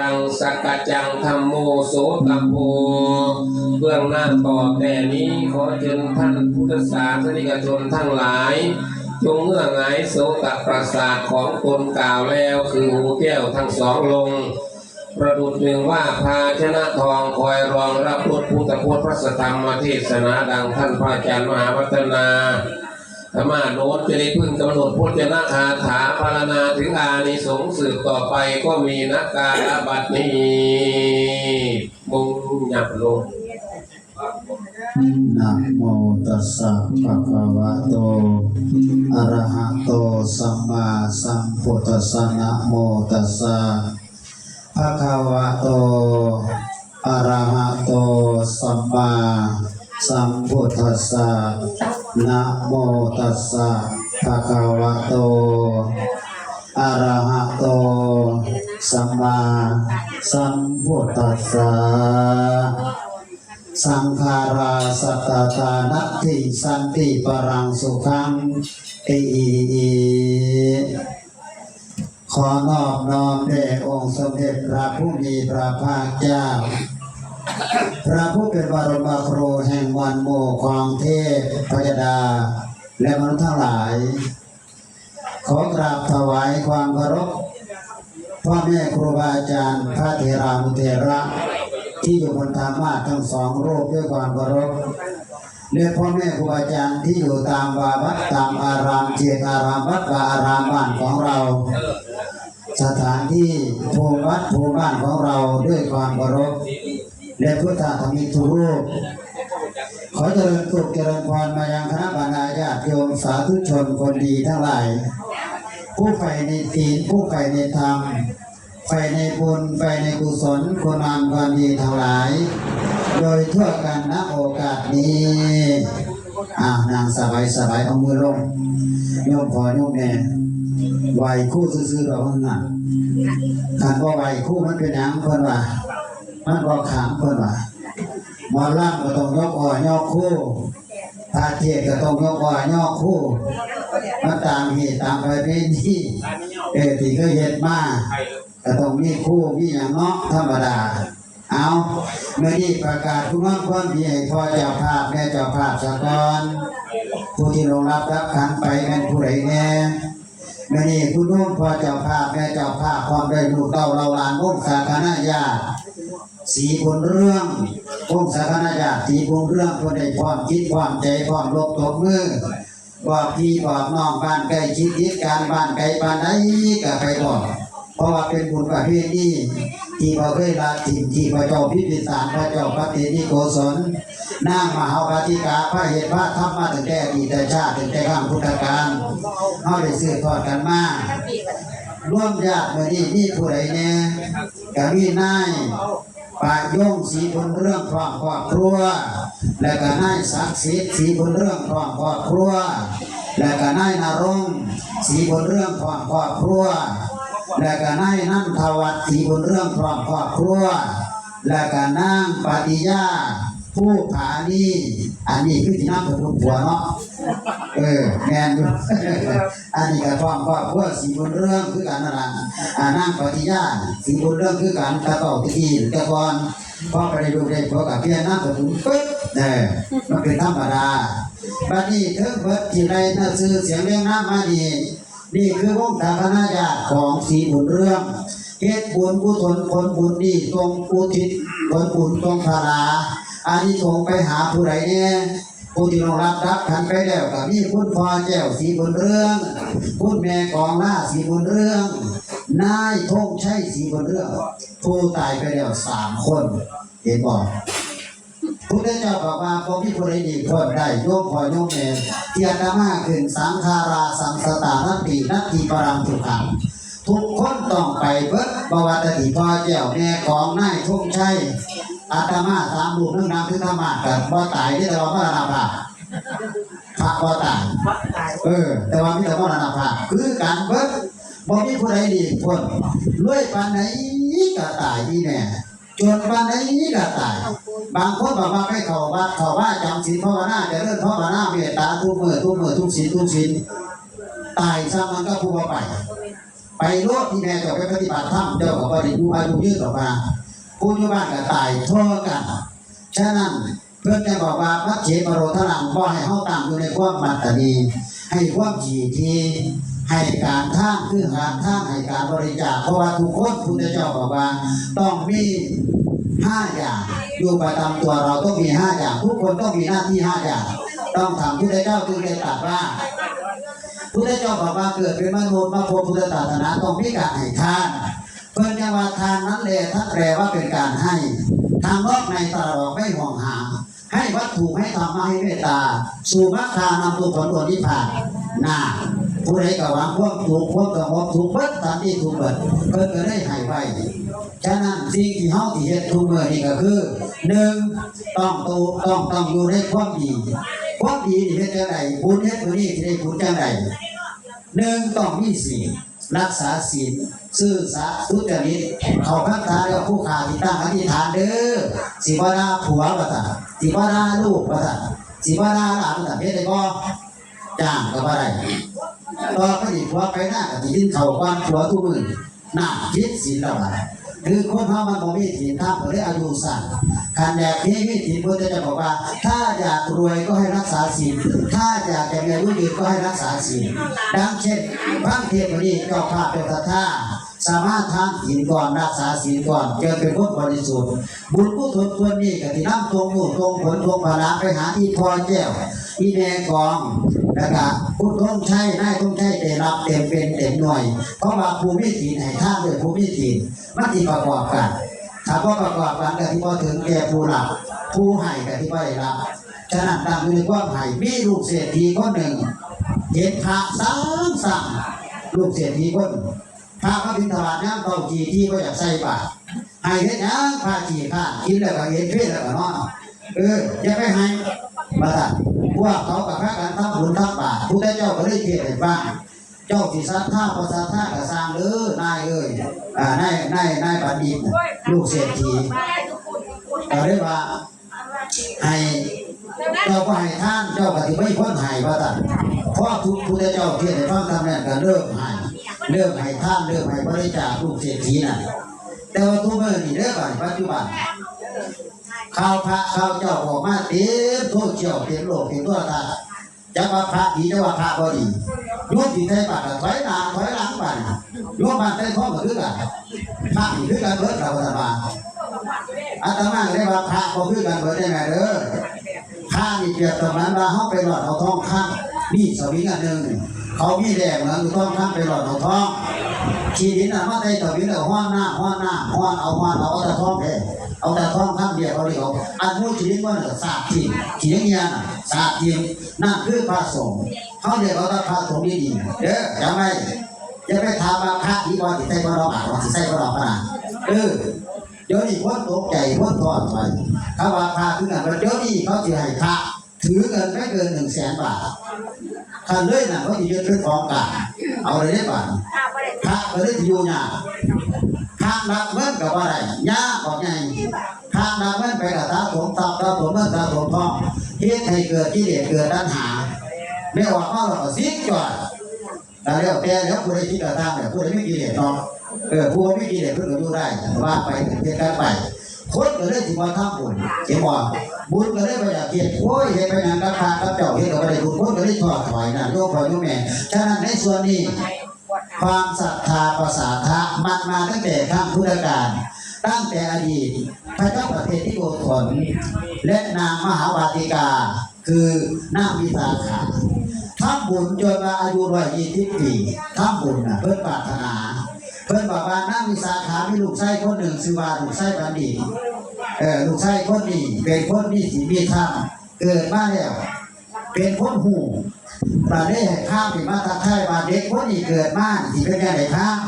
รังสกกจังธรรมโมโสตโพเบื้องหน้าต่อแต่นี้ขอเชิญท่านพุทธศาสนิกชนทั้งหลาย จงเงื่อหงายโสตประสาทของตนกล่าวแล้วคือหูแก้วทั้งสองลง ประดุจหนึ่งว่าภาชนะทองคอยรองรับพุทธพุทธพุทธพระสธรรมเทศนาดังท่านพระอาจารย์มหาวัฒนา ธรรมาโนตจะได้พึ่งกำหนดพุทธนาคาถาพารณาถึงอานิสงส์สืบต่อไปก็มีนักการบัตินี้มุงหยับลงนะโมตัสสะภะคะวะโต อะระหะโต สัมมาสัมพุทธัสสะนะโมตัสสะภะคะวะโต อะระหะโต สัมมา สัมพุทธัสสะนะโมตัสสะภะคะวะโตอะระหะโตสัมมาสัมพุทธัสสะสังขาราสัตตาตานัตติสันติปรังสุขังเออีอีขอนอบน้อมแด่องค์สมเด็จพระผู้มีพระภาคเจ้า พระผู้เป็นบรมครูแห่งวันโมของเทพพยดา และมนุษย์ทั้งหลาย ขอกราบถวายความเคารพพ่อแม่ครูบาอาจารย์ พระเถรานุเถระ ที่อยู่บนธรรมาทั้งสองรูปด้วยความเคารพและพ่อแม่ครูบาอาจารย์ที่อยู่ตามวาวัดตามอารามเจตอารามวัดวาอารามบ้านของเรา สถานที่ภูมิวัดภูมิบ้านของเราด้วยความเคารพ และพุทธธรรมิทุรูปขอเจริญสุขเจริญพรมายังคณะบรรดาญาติโยมสาธุชนคนดีทั้งหลายผู้ใฝ่ในศีลผู้ใฝ่ในธรรมไฟในบุญไฟในกุศลคุณงามความดีทั้งหลาย โดยทั่วกันณโอกาสนี้อ่านางสบายสบายเอามือลงโยมพอโยมแม่ไหวคู่ซื่อๆดอกนั่นขันว่าไหวคู่มันเป็นหยังเพิ่นว่า มันบอกขามเพิ่นว่ามอล่างก็ต้องยกอ่อยกคู่พาเทศก็ต้องยกอ่อยกคู่มันตามเหตุตามไประเพณีเออที่ก็เฮ็ดมาก็ต้องมีคู่มีอย่างเนาะธรรมดาเอาเมื่อนี้ประกาศคุณงามความดีให้พ่อเจ้าภาพแม่เจ้าภาพสะกอนผู้ที่ลงรับรับขันไปเป็นผู้ใดแน่ เมื่อนี้คุณนุ่มพ่อเจ้าภาพแม่เจ้าภาพความได้ลูกเต้าเราหลานวงสาคณะญาติสีบนเรื่องวงสาคณะญาติสีบนเรื่องคนใดความคิดความใจความลบตบมือบอกพี่บอกน้องบ้านใกล้ชิดยิดการบ้านไกลบ้านใดก็ไปบอกเพราะว่าเป็นบุญประเพณี ที่พระเคยลาถิ่นที่พระเจ้าพิพิสารพระเจ้าปฏินิโกศลนางมหาปฏิกาพระเหตุพระธรรมมาตั้งแต่อดีตชาติตั้งแต่ข้างพุทธกาลเขาได้สืบทอดกันมาร่วมญาติเมื่อนี้นี่ผู้ใดแน่กะมีนายปาโยงสีบนเรื่องครอบครอบครัว และก็นายศักดิ์สิทธิ์สีบนเรื่องครอบครอบครัว และก็นายนรงค์สีบนเรื่องครอบครอบครัว และก็นายนั่นทวัดสีบนเรื่องครอบครอบครัว และก็นางปฏิยาผู้ผานีอันนี้คือที่นั่งกับลูกผัวเนาะเออแมนอยู่อันนี้ก็ความครอบครัวสีบนเรื่องคือกันนั่นแหละอ่านางปฏิยาสีบนเรื่องคือกันกระเป๋าตะกี้แต่ก่อนพอไปดูได้พอกับเพียนั่งกับถุงปึ๊บเออมันเป็นธรรมดาบัดนี้เถิงเบิดที่ไรน่าซื้อเสียงเรียงน้ำมาดี นี่คือวงศาคณะญาติของสีบุญเรื่องเฮ็ดบุญกุศลผลบุญนี่ตรงอุทิศผลบุญตรงพาราอานิสงส์ไปหาผู้ใดเนี่ยผู้ที่ลงรับรับขันไปแล้วกับนี่คุณพ่อแจ้วสีบุญเรื่องคุณแม่กองหน้าสีบุญเรื่อง นายธงชัยสีบุญเรื่อง ผู้ตายไปแล้วสามคน เห็นบอก พุทธเจ้าบอกว่าพอมีผู้ใดดีพ้นได้โยมพอโยมเมนเทียนธรรมาขึ้นสังขาราสังสตานัตตินัตติปรังสุขังทุกคนต้องไปเบิดบวตติพ่อเจ้าแม่ของนายทุ่งชัยอาตมาสามบุญนึงนามคือธรรมะกับบ่ตายที่แต่ว่าพระนาภาพระบ่ตายเออ แต่ว่ามีแต่มรณภาคือการเบิดบ่มีผู้ใดดีพ้นรวยปานไหนก็ตายที่แน่ จนปานไหนก็ตายบางคนบอกว่าไปเข้าวัดเข้าว่าจำศีลภาวนาจะเริ่มภาวนาเมตตาทุกมือทุกมือทุกศีลทุกศีลตายซะมันก็ผู้ว่าไปไป ไปโลดที่แม่เจะไปปฏิบัติธรรมเจ้าก็บ่ได้อยู่อายุยืนต่อมาผู้อยู่บ้านก็ตายทั่วกันฉะนั้นเพื่อนจะบอกว่าพระเขมโรทนังบ่ให้เฮาตั้งอยู่ในความมัตตนีให้ความจีที ให้การท่านคือหาท่านให้การบริจาคเพราะว่าทุกคนพุทธเจ้าบอกว่า ต้องมีห้าอย่างอยู่ประจำตัวเราต้องมีห้าอย่าง ทุกคนต้องมีหน้าที่ห้าอย่าง ต้องทำพุทธเจ้าจึงได้ตรัสว่าพุทธเจ้าบอกว่าเกิดเป็นมนุษย์มาพบพุทธศาสนาต้องมีการให้ทานเพื่อนยังว่าทานนั้นแหละท่านแปลว่าเป็นการให้ ทางนอกในตลอดไม่ห่วงหา ให้วัตถุให้ธรรมะให้เมตตา สู่มรรคานำตัวผลตัวนิพพานน่า ผู้ใดกหวังความถูกความกระหอบถูกเบิดตามที่ถูกเบิดเพิ่นก็ได้ให้ไว้ฉะนั้นสิ่งที่เฮาที่เฮ็ดทุกเมื่อนี่ก็คือหนึ่งต้องตูต้องต้องอยู่ในความดีความดีนี่เฮ็ดจังไดบุญเฮ็ดมื้อนี้สิได้บุญจังไดหนึ่งต้องมีศีลรักษาศีลซื่อสัตย์สุจริตเขาพัฒนาเรียกผู้ขาที่ตั้งอธิษฐานเด้อสิบาราผัวประสาสิบาราลูกประสาสิบาราหลานประสาเฮ็ดได้บ่จ้างก็บ่ได้ ต่อไปอีกผัวไปหน้าก็สิกินข้าวกวนผัวทุกมือหน้าคิดศีลละบ่คือคนเฮามันบ่มีศีลทำก็เลยอายุสั้นการแดกนี้มีศีลพุทธเจ้าบอกว่า ถ้าอยากรวยก็ให้รักษาศีลถ้าอยากจะมีอายุยืนก็ให้รักษาศีลดังเช่นพระเทพนี้เจ้าภาพเป็นทท่า สามารถทานศีลก่อนรักษาศีลก่อนเจอเป็นคนบริสุทธิ์บุญกุศลส่วนี้ก็ที่น้ำตรงหมู่ตรงผลตรงพลาไปหาที่พอแก้วอีแม่กองนะครับผู้ต้องใช้ได้ต้องใช้ได้รับเต็มเป็นเต็มหน่วย เพราะว่าภูมิศีลให้ท่านด้วยภูมิศีลมันที่ประกอบกันถ้าบ่ประกอบกันก็ที่พอถึงแก่ผู้รับผู้ให้ก็ที่บ่ได้รับฉะนั้นตามอยู่ในความให้มีลูกเศรษฐีคนหนึ่งเห็นพระสามสามลูกเศรษฐีคน พระพระบิณฑบาตน้ำเต้าจีที่ก็อยากใส่บาตรให้เห็นยังพระจีข้ากินแล้วก็เห็นเพศแล้วก็นอนเอออย่าไปให้มาตัดพวกเขากับพระกันทำบุญทำบาตรผู้ได้เจ้าก็เลยเทศน์ให้ฟังเจ้าสิสัทธาประสาทากับสร้างเด้อนายเอ้ยอ่านายนายนายบัณฑิตน่ะลูกเศรษฐีก็เลยว่าให้เจ้าก็ให้ท่านเจ้าก็ที่ไม่พ้นใหายว่าท่านเพราะทุกพุทธเจ้าเทียนในฟังทำเนั้นก็เริ่มใหาย เริ่มให้ท่านเริ่มให้บริจาคลูกเศรษฐีน่ะ แต่ว่าทุกเมื่อนี่เด้อบัดปัจจุบันข่าวพระข่าวเจ้าออกมาเต็มโซเชียลเต็มโลกเต็มตัวตาจะว่าพระดีจะว่าพระบ่ดีโยมที่ไทยบาทถอยหน้าถอยหลังไปโยมบ้านไทยท้องก็คือกันพระนี่คือกันเบิดเราธรรมาอาตมาเรียกว่าพระก็คือกันเบิดได้ไหมเด้อข้ามีเปรียบตรงนั้นว่าเขาไปหลอดเอาทองข้างนี่สวิงอันหนึ่ง เขามีแดงเหมือนทองข้างไปหลอดเอาท้องชีดินอะมาได้สวิงเอาห้อนหน้าห้อนหน้าห้อนเอาห้อนเอาเอาแต่ท้องแค่เอาแต่ท้องข้างเดียวเอาเดียวอันนู้ชีดินว่าสาบทีชีดินเนี่ยนสาบทีนั่นคือพระสงฆ์เขาเรียกว่าพระสงฆ์ดีๆเด้อจำไว้อย่าไปถามว่าพระที่ว่าสิใส่บ่ดอกอะว่าสิใส่บ่ดอกอะเออเดี๋ยวนี้คนตกใจคนทอดไปเขาว่าพระคือกันว่าเดี๋ยวนี้เขาจะให้พระ ถือเงินไม่เกินหนึ่งแสนบาทคันเลยน่ะเขาจะยึดเป็นของกลางเอาเลยได้บ้าทพระก็เลยจะอยู่ยากพระรับเงินกับอะไรยากกว่าไงพระรับเงินไปกับตาสมทรัพย์ตาสมเงินตาสมทองเฮ็ดให้เกิดกิเลสเกิดตัณหาไม่ออกมาเราก็สิ้นจอดแต่เดี๋ยวแต่เดี๋ยวผู้ใดคิดกระทำเนี่ยผู้ใดไม่กิเลสเนาะเออผู้ไม่กิเลสเพิ่อนก็อยู่ได้ว่าไปถึงเฮ็ดกันไป คนก็เลยสิมาทำบุญเห็นบ่บุญก็เลยบ่อยากเฮ็ดโอ้ยเฮ็ดไปหยังกับพระกับเจ้าเฮ็ดก็บ่ได้บุญคนก็เลยทอดถอยนะโยมพ่อโยแม่ฉะนั้นในส่วนนี้ ความศรัทธาประสาทะมันมาตั้งแต่ครั้งพุทธกาลตั้งแต่อดีตพระเจ้าประเทศที่โกศลและนางมหาวาติกา คือนางวิสาขาทำบุญจนมาอายุร้อยยี่สิบปีทำบุญนะเพื่อปรารถนา พื่อนบอกว่านางวิสาขามีลูกชายคนหนึ่งชื่อว่าลูกชายบัณฑิตเออลูกชายคนนี้เป็นคนมีศีมีธรรมเกิดมาแล้ว เป็นคนหูบาดได้ให้ข้ามไปมาทักทยบาเด็กคนนี้เกิดมาที่เป็นยังไงข้าม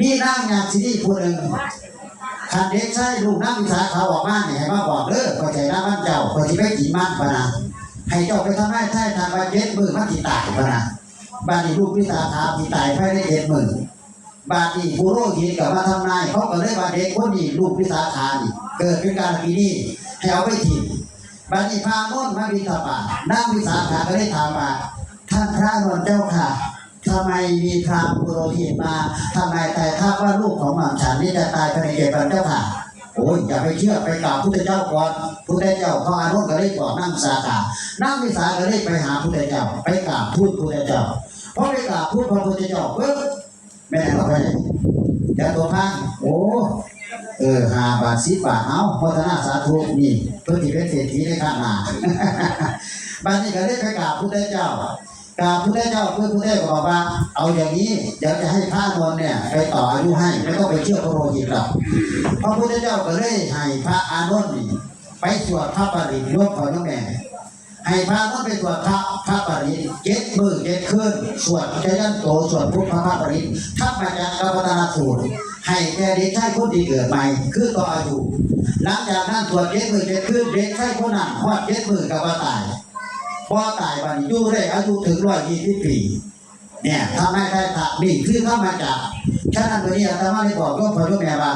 มีนางงามสิริคนหนึ่งคันเด็กใช่ลูกนางวิสาขาออกมาเนี่ยให้มาบอกเด้อก็ใจน้าบ้านเจ้าก็ที่ไปกินมันปะนะให้เจ้าไปทำให้ใช่ทางบาเจ็ดมือมันที่ตายปะนะบ้านนี้ลูกวิสาขาที่ตายภายในเจ็ดมือ บาดนีผู้โรหิตกับมาทำนายเขาก็เลยบาดเด็กคนนี้ลูกพิสาขานี่เกิดเป็นการปีนี้ให้เอาไปทิ้งบาดนีพาโน่นมาบิณฑบาตนางวิสาขาก็ได้ถามว่าท่านพระนวลเจ้าค่ะทำไมมีพรามณ์ปุโรหิตมาทำไมแต่ถ้าว่าลูกของหม่อมฉันนี่จะตายภายในเจ็ดวันเจ้าค่ะโอ้ยอย่าไปเชื่อไปกราบพุทธเจ้าก่อนพุทธเจ้าเขาอานุก็เลยก่อนนั่งสาขานั่งวิสาก็เลยไปหาพุทธเจ้า ไปกราบพูดพุทธเจ้าพอไปกราบพูดพระพุทธเจ้าปึ๊บ แม่เราไปไหนจะตัวพังโอ้เออหาบาทสิบบาทเอาพัฒนาสาธุนี่เพื่อที่เป็นเศรษฐีในข้างหน้าบานนี้ก็เลยไปกราบพุทธเจ้ากราบพุทธเจ้าเพื่อพุทธเจ้าก็บอกว่า เอาอย่างนี้เดี๋ยวจะให้พระนนท์เนี่ยไปต่ออายุให้ไม่ต้องไปเชื่อพระโลหิตหรอกพระพุทธเจ้าก็เลยให้พระอานนท์นี่ไปสวดพระปริตรวมของน้องแม่ ให้พระอานนท์ไปสวดพระพระปริตเจ็ดมือเจ็ดคืนสวดเจยันโตสวดพุทธพระปริตทับมาจากกัปปนาสูตรให้แก่เด็กชายคนที่เกิดใหม่คือต่ออายุหลังจากนั้นสวดเจ็ดมือเจ็ดคืนเด็กชายคนนั้นฮอดเจ็ดมือกับว่าตายพอตายวันอยู่ได้อายุถึงร้อยยี่สิบปีเนี่ยทำให้ได้ตัดนี่คือเข้ามาจากฉะนั้นวันนี้อาตมาได้บอกก็พอทุกแม่ว่า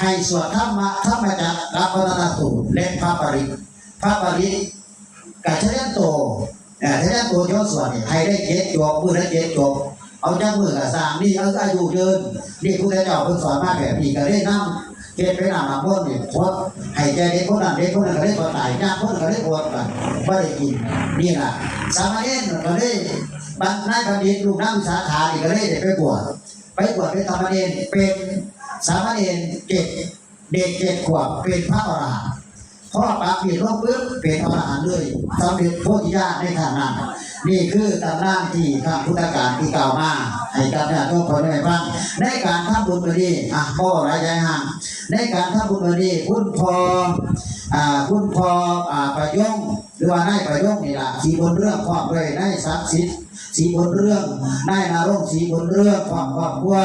ให้สวดธรรมะธรรมจากรับพระนาสูตรและพระปริตพระปริต กับชยันโตเอ่อเชยันโตยอนสวดนี่ให้ได้เจ็ดจบมือได้เจ็ดจบเอาจากมือกับสางนี่เอาอายุยืนนี่ผู้เจ้าเพิ่งสอนมาแบบนี้ก็ได้นำเกณฑ์ไปนำมาพ้นเนี่ยพดให้แกเด็กคนนั้นเด็กคนนั้นก็ได้พอตายญาติคนนั้นก็ได้ปวดกันไม่ได้กินนี่แหละสามเณรก็ได้บางนายบัณฑิตลูกน้ำสาขาอีกก็เลยได้ไปบวชไปบวชเป็นธรรมเนรเป็นสามเณรเจ็ดเด็กเจ็ดขวบเป็นพระอรหันต์ พ่อปากปีร่วมปึ๊บเป็นอรหันต์เลยสำเร็จโพธิญาณในขณะนั้นนี่คือตำนานที่ข้างพุทธการที่กล่าวมาให้กับญาติโยมพอได้ฟังในการทำบุญมาดีอะพ่อรายใจห่างในการทำบุญมาดีคุณพออ่าคุณพออ่าประยงหรือว่านายประยงนี่ล่ะสีบนเรื่องความด้วยนายศักดิ์สิทธิ์สีบนเรื่องนายนรงสีบนเรื่องความครอบครัว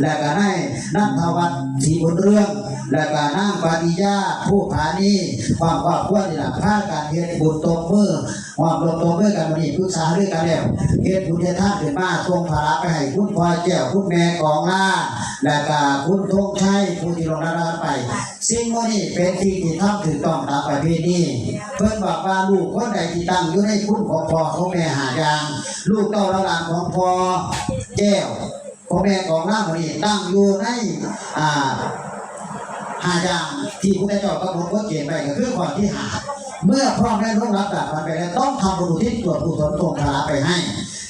และก็นายนันทวัฒน์สีบนเรื่อง และก็นางปฏิยาผู้ผานีความครอบครัวนี่แหละพาการเฮ็ดบุญตบมือความลงตบมือกันวันนี้ปรึกษาด้วยกันแล้วเฮ็ดบุญเฮ็ดทานขึ้นมาส่งภาระไปให้คุณพ่อแก้วคุณแม่ของล่าและก็คุณธงชัยผู้ที่ลงนรกไป สิ่งเหล่านี้เป็นสิ่งที่ทำถูกต้องตามประเพณีเพิ่นบอกว่าลูกคนใดที่ตั้งอยู่ในคุณของพ่อของแม่หาอย่าง ลูกเต้าและลานของพ่อแก้วของแม่ของล่าคนนี้ตั้งอยู่ในอ่าาอย่างที่พระเจ้ากำหนดว่าเกณฑ์ไปก็คือความที่หา เมื่อพร้อม่ลูกรับจากมันไปแล้วต้องทำบุญที่ตรวจกุศลตรงภาระไปให้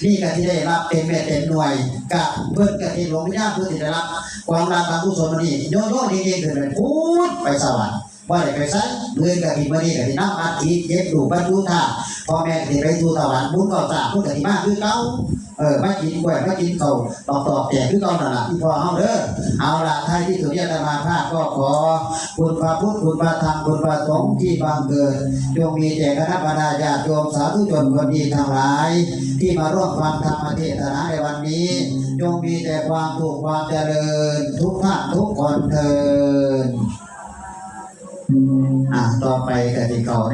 นี่ก็ที่ได้รับเต็มเม็ดเต็มหน่วยกับเพื่อนกับที่หลวงวิญญาเพื่อที่ได้รับความรักความกุศลนี้โยโย่ดีๆขึ้นเลยพูดไปสวรรค์ ว่าได้ไปใช้เงินกับที่มาดีกับที่น้ำอัดทีเย็บดูบรรจุธาตุพ่อแม่ที่ไปดูสวรรค์บุญก็จ่าพุ่นกับที่มากคือเก่าเออไมากินกล้วยมากินเขาตอบตอบแจกคือเก่านั่นแหละที่พอเอาเด้อเอาละท้ายที่สุดที่อาตมาภาพก็ขอคุณพระพุทธคุณพระธรรมคุณพระสงฆ์ที่บังเกิดจงมีแก่คณะบรรดาญาติโยมสาธุชนคนดีทั้งหลาย ที่มาร่วมฟังธรรมเทศนาในวันนี้ จงมีแต่ความถูกความเจริญ ทุกท่านทุกคนเทิน อะต่อไปกติกา